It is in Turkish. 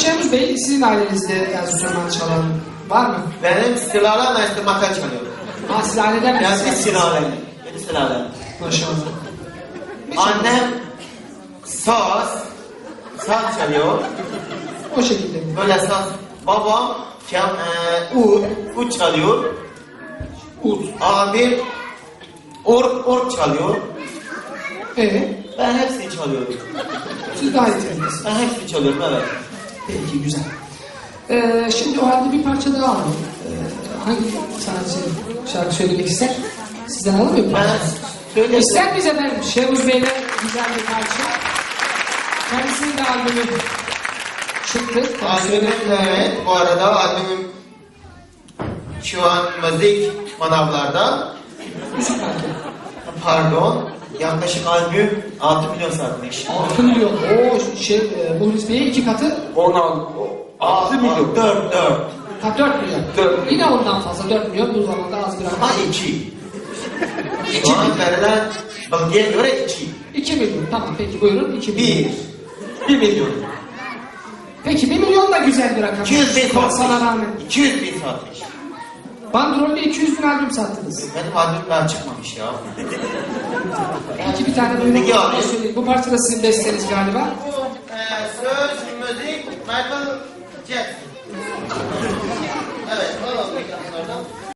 Şemuz Bey, sizin ailenizde enstrüman çalan var mı? Benim silahla enstrümantal çalıyorum. Ha, siz aileden Yani bir misiniz? silahla. Yedi silahla. Maşallah. Annem saz, saz çalıyor. O şekilde mi? Böyle saz. Babam kem, e, ud, ud çalıyor. Ud. Abim ork, ork çalıyor. Evet. Ben hepsini çalıyorum. Siz gayet iyisiniz. Ben hepsini çalıyorum evet. Peki, güzel. Ee, şimdi o halde bir parça daha alalım. Ee, hangi sanatçı şarkı söylemek ister? Sizden alalım mı Ben. İster miyiz efendim? Şevuz Bey'le güzel bir parça. Kendisinin de albümü çıktı. Albümüm evet bu arada albümüm şu an müzik manavlarda. Pardon. Yaklaşık albüm 6 milyon satmış. 6 milyon. Oo şey, e, bu Bey'e iki katı 16, 6 milyon. 4 4. Ha 4 milyon. Dört. Yine ondan fazla 4 milyon bu zamanda az bir Ama rakam. 2. Şu an verilen bölgeye göre 2. 2 milyon tamam peki buyurun 2 milyon. 1. 1 milyon. Peki 1 milyon da güzel bir rakam. 200 bin Sana satmış. rağmen. 200 bin satmış. Bandrollü 200 bin albüm sattınız. Benim albüm daha çıkmamış ya. İki bir tane duyurun. Bu parça da sizin besteniz galiba. Bu e, söz, müzik, Michael Jackson.